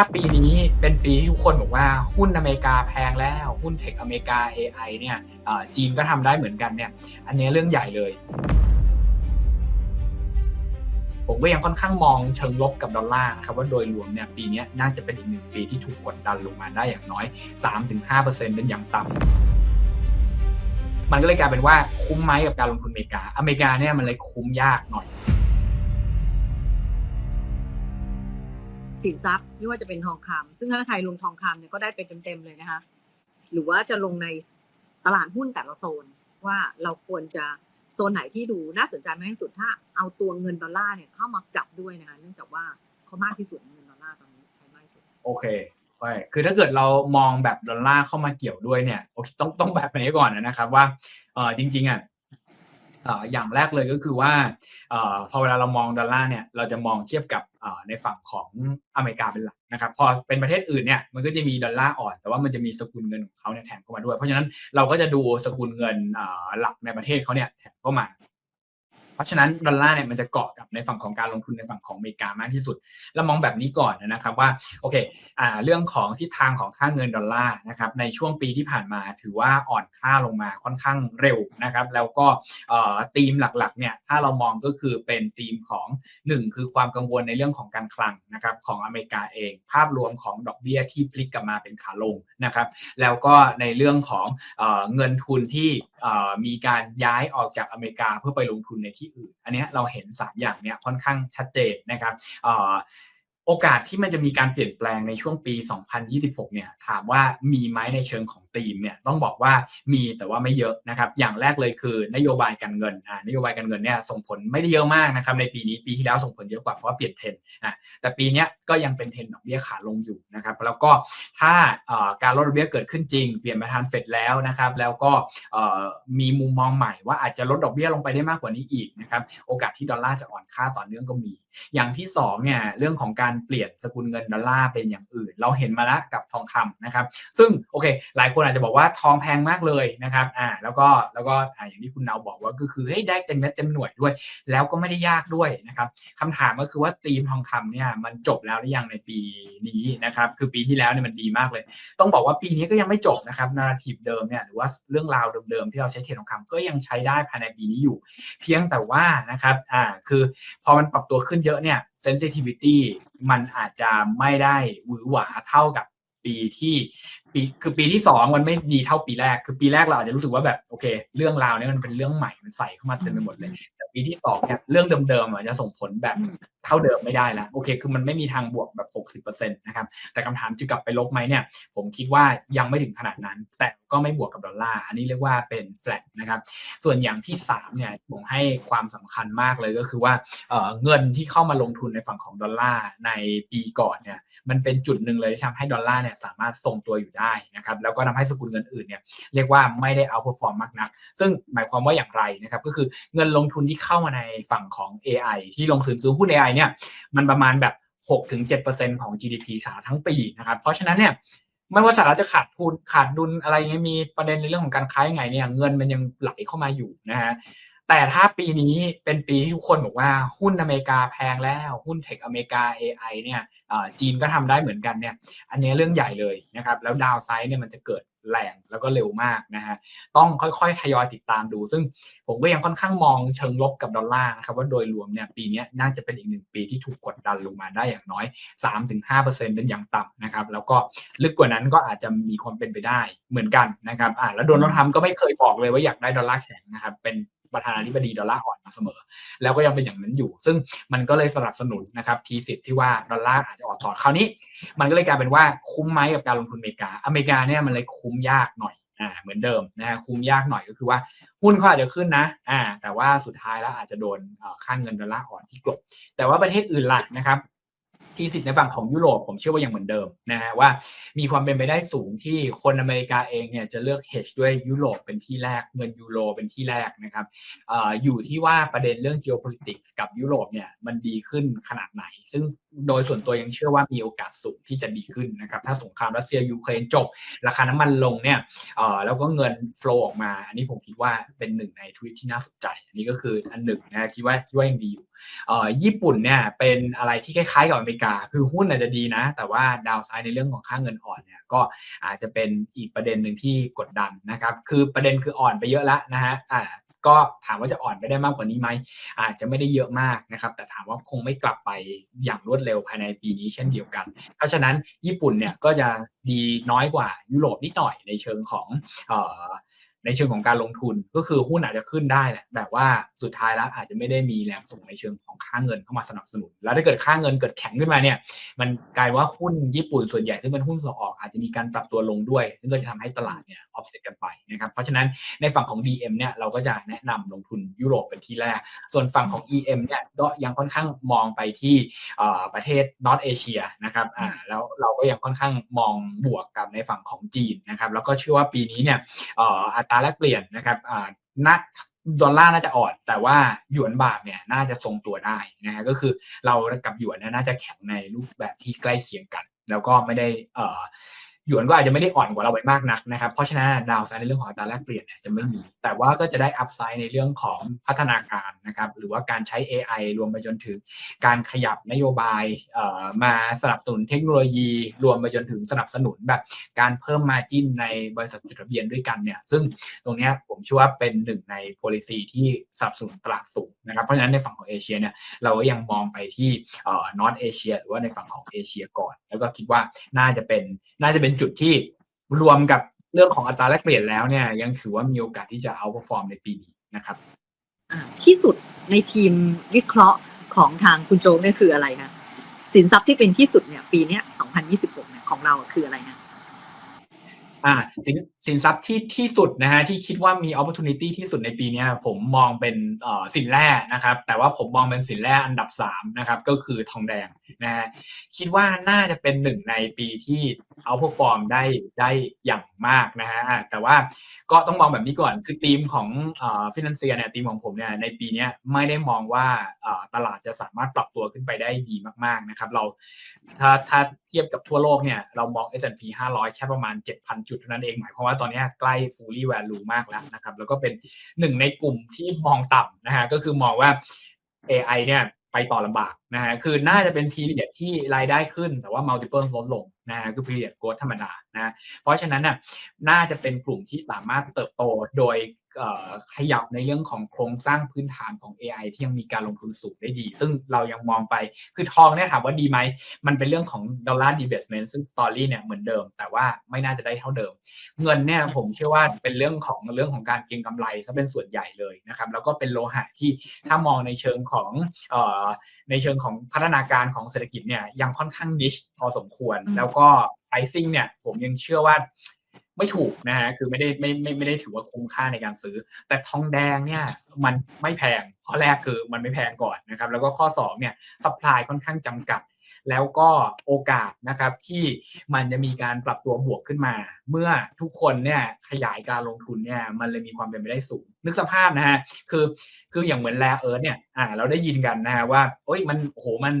าปีนี้เป็นปีที่ทุกคนบอกว่าหุ้นอเมริกาแพงแล้ว หุ้นเทคอเมริกา AI เนี่ยจีนก็ทำได้เหมือนกันเนี่ยอันนี้เรื่องใหญ่เลย ผมก็ยังค่อนข้างมองเชิงลบกับดอลลาร์นะครับว่าโดยรวมเนี่ยปีนี้น่าจะเป็นอีกหนึ่งปีที่ถูกกดดันลงมาได้อย่างน้อย 3-5%เป็นอย่างต่ำมันก็เลยกลายเป็นว่าคุ้มไหมกับการลงทุนอเมริกา อเมริกาเนี่ยมันเลยคุ้มยากหน่อย สินทรัพย์ไม่ว่าจะเป็นทองคำซึ่งถ้าใครลงทองคำเนี่ยก็ได้ไปเต็มๆเลยนะคะ หรือว่าจะลงในตลาดหุ้นแต่ละโซนว่าเราควรจะโซนไหนที่ดูน่าสนใจมากที่สุดถ้าเอาตัวเงินดอลลาร์เนี่ยเข้ามาจับด้วยนะคะเนื่องจากว่าเขามากที่สุดเงินดอลลาร์ตอนนี้ใช้มากที่สุดโอเคใช่คือถ้าเกิดเรามองแบบดอลลาร์เข้ามาเกี่ยวด้วยเนี่ยโอเคต้องต้องแบบนี้ก่อนนะครับว่าเออจริงๆอะ อย่างแรกเลยก็คือว่าพอเวลาเรามองดอลลาร์เนี่ยเราจะมองเทียบกับในฝั่งของอเมริกาเป็นหลักนะครับพอเป็นประเทศอื่นเนี่ยมันก็จะมีดอลลาร์อ่อน แต่ว่ามันจะมีสกุลเงินของเขาเนี่ยแถมเข้ามาด้วย เพราะฉะนั้นเราก็จะดูสกุลเงินหลักในประเทศเขาเนี่ยแถมเข้ามา ราะฉะนั้นดอลลาร์เนี่ยมันจะเกาะกับในฝั่งของการลงทุนในฝั่งของอเมริกามากที่สุด เรามองแบบนี้ก่อนนะครับว่าโอเคอ่าเรื่องของทิศทางของค่าเงินดอลลาร์นะครับในช่วงปีที่ผ่านมาถือว่าอ่อนค่าลงมาค่อนข้างเร็วนะครับแล้วก็ธีมหลักๆเนี่ยถ้าเรามองก็คือเป็นธีมของ 1 คือความกังวลในเรื่องของการคลังนะครับของอเมริกาเอง ภาพรวมของดอกเบี้ยที่พลิกกลับมาเป็นขาลงนะครับแล้วก็ในเรื่องของเอเงินทุนที่มีการย้ายออกจากอเมริกาเพื่อไปลงทุนในที่อื่น อันนี้เราเห็น 3 อย่างเนี้ยค่อนข้างชัดเจนนะครับโอกาสที่มันจะมีการเปลี่ยนแปลงในช่วงปี 2026 เนี่ยถามว่ามีไหมในเชิงของธีมเนี่ยต้องบอกว่ามีแต่ว่าไม่เยอะนะครับอย่างแรกเลยคือนโยบายการเงินอ่านโยบายการเงินเนี่ยส่งผลไม่ได้เยอะมากนะครับในปีนี้ปีที่แล้วส่งผลเยอะกว่าเพราะว่าเปลี่ยนเทรนอะแต่ปีนี้ก็ยังเป็นเทรนดอกเบี้ยขาลงอยู่นะครับแล้วก็ถ้าการลดดอกเบี้ยเกิดขึ้นจริง เปลี่ยนมาทานเฟดแล้วนะครับแล้วก็มีมุมมองใหม่ว่าอาจจะลดดอกเบี้ยลงไปได้มากกว่านี้อีกนะครับโอกาสที่ดอลลาร์จะอ่อนค่าต่อเนื่องก็มี อย่างที่สองเนี่ยเรื่องของการเปลี่ยนสกุลเงินดอลลาร์เป็นอย่างอื่น เราเห็นมาแล้วกับทองคำนะครับซึ่งโอเคหลายคนอาจจะบอกว่าทองแพงมากเลยนะครับอ่าแล้วก็แล้วก็อ่าอย่างที่คุณนาวบอกว่าก็คือให้ยได้เต็มเม็ดเต็มหน่วยด้วย แล้วก็ไม่ได้ยากด้วยนะครับคำถามก็คือว่าธีมทองคำเนี่ยมันจบแล้วหรือยังในปีนี้นะครับคือปีที่แล้วเนี่ยมันดีมากเลย ต้องบอกว่าปีนี้ก็ยังไม่จบนะครับนาราทีฟเดิมเนี่ยหรือว่าเรื่องราวเดิมๆที่เราใช้เทรดทองคำก็ยังใช้ได้ภายในปีนี้อยู่ เพียงแต่ว่านะครับอ่าคือพอมันปรับตัวขึ้นเยอะเนี่ย sensitivity มันอาจจะไม่ได้หวือหวาเท่ากับ ปีที่ปีคือปีที่สองมันไม่ดีเท่าปีแรก คือปีแรกเราอาจจะรู้สึกว่าแบบโอเค เรื่องราวเนี้มันเป็นเรื่องใหม่มันใส่เข้ามาเต็มไปหมดเลยแต่ปีที่สองเนี่ยเรื่องเดิมๆอาจจะส่งผลแบบเท่าเดิมไม่ได้แล้วโอเค คือมันไม่มีทางบวกแบบ 60%นะครับแต่คำถามจะกลับไปลบไหมเนี่ยผมคิดว่ายังไม่ถึงขนาดนั้น แต่ก็ไม่บวกกับดอลลาร์อันนี้เรียกว่าเป็น flat นะครับส่วนอย่างที่3เนี่ยผมให้ความสำคัญมากเลยก็คือว่าเเงินที่เข้ามาลงทุนในฝั่งของดอลลาร์ในปีก่อนเนี่ยมันเป็นจุดหนึ่งเลยที่ทำให้ดอลลาร์เนี่ยสามารถทรงตัวอยู่ได้นะครับแล้วก็ทำให้สกุลเงินอื่นเนี่ยเรียกว่าไม่ได้เอาพอฟอร์มมากนัก ซึ่งหมายความว่าอย่างไรนะครับก็คือเงินลงทุนที่เข้ามาในฝั่งของ AI ที่ลงทุนซื้อหุ้น AI เนี่ยมันประมาณแบบ 6-7%ของ GDP สหรัฐทั้งปีนะครับ เพราะฉะนั้นเนี่ยไม่ว่าสหรัฐจะขาดทุนขาดดุลอะไรเงี้ยมีประเด็นในเรื่องของการค้ายังไงเนี่ยเงินมันยังไหลเข้ามาอยู่นะฮะแต่ถ้าปีนี้เป็นปีที่ทุกคนบอกว่าหุ้นอเมริกาแพงแล้วหุ้นเทคอเมริกา AI เนี่ยจีนก็ทำได้เหมือนกันเนี่ยอันนี้เรื่องใหญ่เลยนะครับแล้วดาวไซด์เนี่ยมันจะเกิด แรงแล้วก็เร็วมากนะฮะต้องค่อยๆทยอยติดตามดู ซึ่งผมก็ยังค่อนข้างมองเชิงลบกับดอลลาร์นะครับว่าโดยรวมเนี่ยปีนี้น่าจะเป็นอีกหนึ่งปีที่ถูกกดดันลงมาได้อย่างน้อย 3-5%เป็นอย่างต่ำนะครับแล้วก็ลึกกว่านั้นก็อาจจะมีความเป็นไปได้เหมือนกันนะครับอ่าแล้วโดนัลด์ทรัมก็ไม่เคยบอกเลยว่าอยากได้ดอลลาร์แข็งนะครับเป็น ประธานาธิบดีดอลลาร์อ่อนมาเสมอ แล้วก็ยังเป็นอย่างนั้นอยู่ ซึ่งมันก็เลยสนับสนุนนะครับทีสิทธิ์ที่ว่าดอลลาร์อาจจะอ่อนถอนคราวนี้ มันก็เลยกลายเป็นว่าคุ้มไหมกับการลงทุนอเมริกา อเมริกาเนี่ยมันเลยคุ้มยากหน่อยอ่าเหมือนเดิมนะฮะคุ้มยากหน่อยก็คือว่าหุ้นเขาอาจจะขึ้นนะอ่าแต่ว่าสุดท้ายแล้วอาจจะโดนค่างเงินดอลลาร์อ่อนที่กลบแต่ว่าประเทศอื่นหลักนะครับ ทีสิทธิ์ในฝั่งของยุโรปผมเชื่อว่ายังเหมือนเดิมนะฮะว่ามีความเป็นไปได้สูงที่คนอเมริกาเองเนี่ยจะเลือก hedge ด้วยยุโรปเป็นที่แรกเงินยูโรเป็นที่แรกนะครับออยู่ที่ว่าประเด็นเรื่อง geopolitics กับยุโรปเนี่ยมันดีขึ้นขนาดไหน ซึ่งโดยส่วนตัวยังเชื่อว่ามีโอกาสสูงที่จะดีขึ้นนะครับถ้าสงครามรัสเซียยูเครนจบ ราคาน้ำมันลงเนี่ยแล้วก็เงิน flow ออกมา อันนี้ผมคิดว่าเป็นหนึ่งในทวิตที่น่าสนใจ อันนี้ก็คืออันหนึ่งนะคิดว่าคิดว่ายังดีอยู่ ญี่ปุ่นเนี่ยเป็นอะไรที่คล้ายๆกับอเมริกา คือหุ้นอาจจะดีนะ แต่ว่าดาวไซด์ในเรื่องของค่าเงินอ่อนเนี่ยก็อาจจะเป็นอีกประเด็นหนึ่งที่กดดันนะครับ คือประเด็นคืออ่อนไปเยอะแล้วนะฮะอ่าก็ถามว่าจะอ่อนไปได้มากกว่านี้ไหมอาจจะไม่ได้เยอะมากนะครับ แต่ถามว่าคงไม่กลับไปอย่างรวดเร็วภายในปีนี้เช่นเดียวกัน เพราะฉะนั้นญี่ปุ่นเนี่ยก็จะดีน้อยกว่ายุโรปนิดหน่อยในเชิงของ ในเชิงของการลงทุนก็คือหุ้นอาจจะขึ้นได้แหละแต่ว่าสุดท้ายแล้วอาจจะไม่ได้มีแรงส่งในเชิงของค่าเงินเข้ามาสนับสนุน แล้วถ้าเกิดค่าเงินเกิดแข็งขึ้นมาเนี่ย มันกลายว่าหุ้นญี่ปุ่นส่วนใหญ่ซึ่งเป็นหุ้นส่งออกอาจจะมีการปรับตัวลงด้วย ซึ่งก็จะทำให้ตลาดเนี่ยออฟเซ็ตกันไปนะครับเพราะฉะนั้นในฝั่งของ DM เนี่ยเราก็จะแนะนำลงทุนยุโรปเป็นที่แรก ส่วนฝั่งของ EM เนี่ยก็ยังค่อนข้างมองไปที่ประเทศนอตเอเชียนะครับอ่าแล้วเราก็ยังค่อนข้างมองบวกกับในฝั่งของจีนนะครับแล้วก็เชื่อว่าปีนี้เนี่ยเอ่อัตราแลกเปลี่ยนนะครับอ่าณดอลลาร์น่าจะอ่อนแต่ว่าหยวนบาทเนี่ยน่าจะทรงตัวได้นะฮะก็คือเรากับหยวนเนี่ยน่าจะแข็งในรูปแบบที่ใกล้เคียงกัน แล้วก็ไม่ได้เอ่อ หยวนก็อาจจะไม่ได้อ่อนกว่าเราไปมากนักนะครับ เพราะฉะนั้นดาวไซด์ในเรื่องของอัตราแลกเปลี่ยนจะไม่มี แต่ว่าก็จะได้อัพไซด์ในเรื่องของพัฒนาการนะครับ หรือว่าการใช้ AI รวมไปจนถึงการขยับนโยบายมาสนับสนุนเทคโนโลยี รวมไปจนถึงสนับสนุนแบบการเพิ่มมาจิ้นในบริษัทจดทะเบียนด้วยกันเนี่ย ซึ่งตรงนี้ผมเชื่อว่าเป็นหนึ่งใน policy ที่สนับสนุนตลาดสูงนะครับ เพราะฉะนั้นในฝั่งของเอเชียเนี่ยเราก็ยังมองไปที่นอตเอเชียหรือว่าในฝั่งของเอเชียก่อน แล้วก็คิดว่าน่าจะเป็นน่าจะเป็นจุดที่รวมกับเรื่องของอัตราแลกเปลี่ยนแล้วเนี่ย ยังถือว่ามีโอกาสที่จะเอา perform ในปีนี้นะครับอ่าที่สุดในทีมวิเคราะห์ของทางคุณโจกเนี่ยคืออะไรคะสินทรัพย์ที่เป็นที่สุดเนี่ย ปีเนี้ย2026เนี่ยของเราคืออะไรนะอ่าสินสินทรัพย์ที่ที่สุดนะฮะที่คิดว่ามี opportunity ที่สุดในปีนี้ผมมองเป็นอ่อสินแร่นะครับ แต่ว่าผมมองเป็นสินแร่อันดับสามนะครับก็คือทองแดงนะฮะคิดว่าน่าจะเป็นหนึ่งในปีที่ outperform ได้ได้อย่างมากนะฮะแต่ว่าก็ต้องมองแบบนี้ก่อนคือทีมของอ่อฟินแลนเซียเนี่ยทีมของผมเนี่ยในปีนี้ไม่ได้มองว่าอ่อตลาดจะสามารถปรับตัวขึ้นไปได้ดีมากๆนะครับเราถ้าถ้าเทียบกับทั่วโลกเนี่ยเรามอง S&P 500 แค่ประมาณ 7,000 จุดเท่านั้นเองหมายความว่าว่าตอนนี้ใกล้ fully value มากแล้วนะครับ แล้วก็เป็นหนึ่งในกลุ่มที่มองต่ำนะฮะก็คือมองว่า AI เนี่ยไปต่อลำบากนะฮะคือน่าจะเป็น period ที่รายได้ขึ้น แต่ว่า multiple ลดลงนะฮะคือ period growth ธรรมดานะเพราะฉะนั้นน่ะน่าจะเป็นกลุ่มที่สามารถเติบโตโดย ขยับในเรื่องของโครงสร้างพื้นฐานของ AI ที่ยังมีการลงทุนสูงได้ดี ซึ่งเรายังมองไปคือทองเนี่ยถามว่าดีไหม มันเป็นเรื่องของดอลลาร์ดีเบสเมนต์ซึ่งสตอรี่เนี่ยเหมือนเดิม แต่ว่าไม่น่าจะได้เท่าเดิม เงินเนี่ยผมเชื่อว่าเป็นเรื่องของเรื่องของการเก็งกำไรซะเป็นส่วนใหญ่เลยนะครับแล้วก็เป็นโลหะที่ถ้ามองในเชิงของออในเชิงของพัฒนาการของเศรษฐกิจเนี่ยยังค่อนข้างนิชพอสมควรแล้วก็ pricing เนี่ยผมยังเชื่อว่า ไม่ถูกนะฮะคือไม่ได้ไม่ไม่ไม่ได้ถือว่าคุ้มค่าในการซื้อ แต่ทองแดงเนี่ยมันไม่แพงข้อแรกคือมันไม่แพงก่อนนะครับแล้วก็ข้อสองเนี่ยสป라이ค่อนข้างจำกัด แล้วก็โอกาสนะครับที่มันจะมีการปรับตัวบวกขึ้นมา เมื่อทุกคนเนี่ยขยายการลงทุนเนี่ยมันเลยมีความเป็นไปได้สูง นึกสภาพนะฮะคือคืออย่างเหมือนแรเอิร์ธเนี่ยอ่าเราได้ยินกันนะฮะว่าโอ้ยมันโอ้โหมัน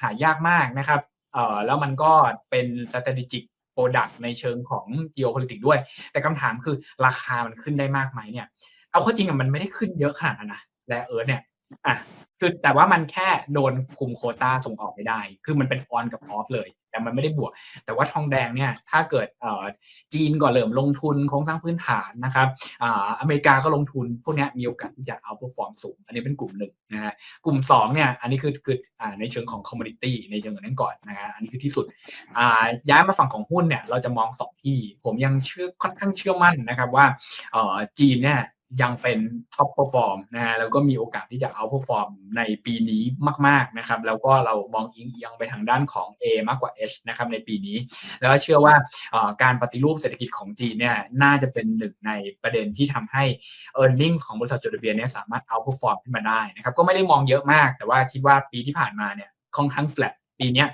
หายากมากนะครับเอ่อแล้วมันก็เป็น strategic โปรดักต์ในเชิงของ geopolitics ด้วย แต่คำถามคือราคามันขึ้นได้มากไหมเนี่ย เอาข้อจริงอะมันไม่ได้ขึ้นเยอะขนาดนั้นนะแรเอิร์ธเนี่ยอะคือแต่ว่ามันแค่โดนคุมโคต้าส่งออกไม่ได้ คือมันเป็นออนกับออฟเลย มันไม่ได้บวก แต่ว่าทองแดงเนี่ยถ้าเกิดจีนก่อนเริ่มลงทุนโครงสร้างพื้นฐานนะครับอเมริกาก็ลงทุนพวกนี้มีโอกาสที่จะเอาพ r ฟอร์มสูง อันนี้เป็นกลุ่มหนึ่งนะฮะกลุ่มสองเนี่ยอันนี้คือคือในเชิงของคอมมูนิตี้ในเชิงของนั้นก่อนนะฮะอันนี้คือที่สุดย้ายมาฝั่งของหุ้นเนี่ยเราจะมองสองที่ ผมยังเชื่อค่อนข้างเชื่อมั่นนะครับว่าจีนเนี่ย ยังเป็นท็อปเปอร์ฟอร์มนะฮะแล้วก็มีโอกาสที่จะเอาเปอร์ฟอร์มในปีนี้มาก ๆนะครับ แล้วก็เรามองอิงเอียงไปทางด้านของ A มากกว่า H นะครับในปีนี้ แล้วก็เชื่อว่าการปฏิรูปเศรษฐกิจของจีนเนี่ยน่าจะเป็นหนึ่งในประเด็นที่ทำให้ e a r n i n g ของบริษัทจดทะเบียนเนี่ยสามารถเอาเปอร์ฟอร์มขึ้นมาได้นะครับก็ไม่ได้มองเยอะมาก แต่ว่าคิดว่าปีที่ผ่านมาเนี่ยค่อนข้าง flat ปีเนี้ย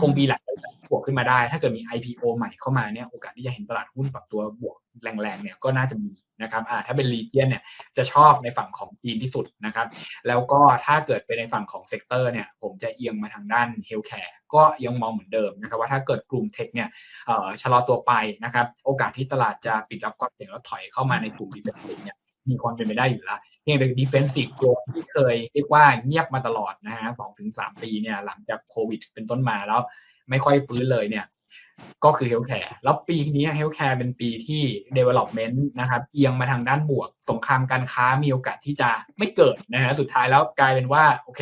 คงมีหลายบริษัทบวกขึ้นมาได้ ถ้าเกิดมี IPO ใหม่เข้ามาเนี่ยโอกาสที่จะเห็นตลาดหุ้นปรับตัวบวกแรงๆเนี่ยก็น่าจะมีนะครับอ่าถ้าเป็นรีเจียนเนี่ยจะชอบในฝั่งของจีนที่สุดนะครับ แล้วก็ถ้าเกิดเป็นในฝั่งของเซกเตอร์เนี่ยผมจะเอียงมาทางด้านเฮลท์แคร์ก็ยังมองเหมือนเดิมนะครับว่าถ้าเกิดกลุ่มเทคเนี่ยเอ่อชะลอตัวไปนะครับ โอกาสที่ตลาดจะปิดรับความเสี่ยงแล้วถอยเข้ามาในกลุ่มดิเฟนซีเนี่ย มีความเป็นไปได้อยู่แล้วเพียงแต่ defensive growth ที่เคยเรียกว่าเงียบมาตลอดนะฮะสองถึงสามปีเนี่ยหลังจากโควิดเป็นต้นมาแล้วไม่ค่อยฟื้นเลยเนี่ยก็คือเฮลท์แคร์แล้วปีนี้เฮลท์แคร์เป็นปีที่ development นะครับเอียงมาทางด้านบวก สงครามการค้ามีโอกาสที่จะไม่เกิดนะฮะสุดท้ายแล้วกลายเป็นว่าโอเค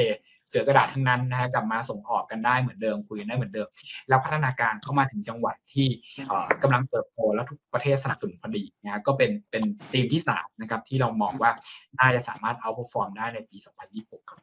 เสือกระดาษทั้งนั้นนะฮะกลับมาส่งออกกันได้เหมือนเดิมคุยได้เหมือนเดิม แล้วพัฒนาการเข้ามาถึงจังหวัดที่เอ่อกำลังเติบโตและทุกประเทศสนับสนุนพอดีนะฮะก็เป็นเป็นธีมที่สามนะครับที่เรามองว่าน่าจะสามารถเอาพอฟอร์มได้ในปี 2026ครับ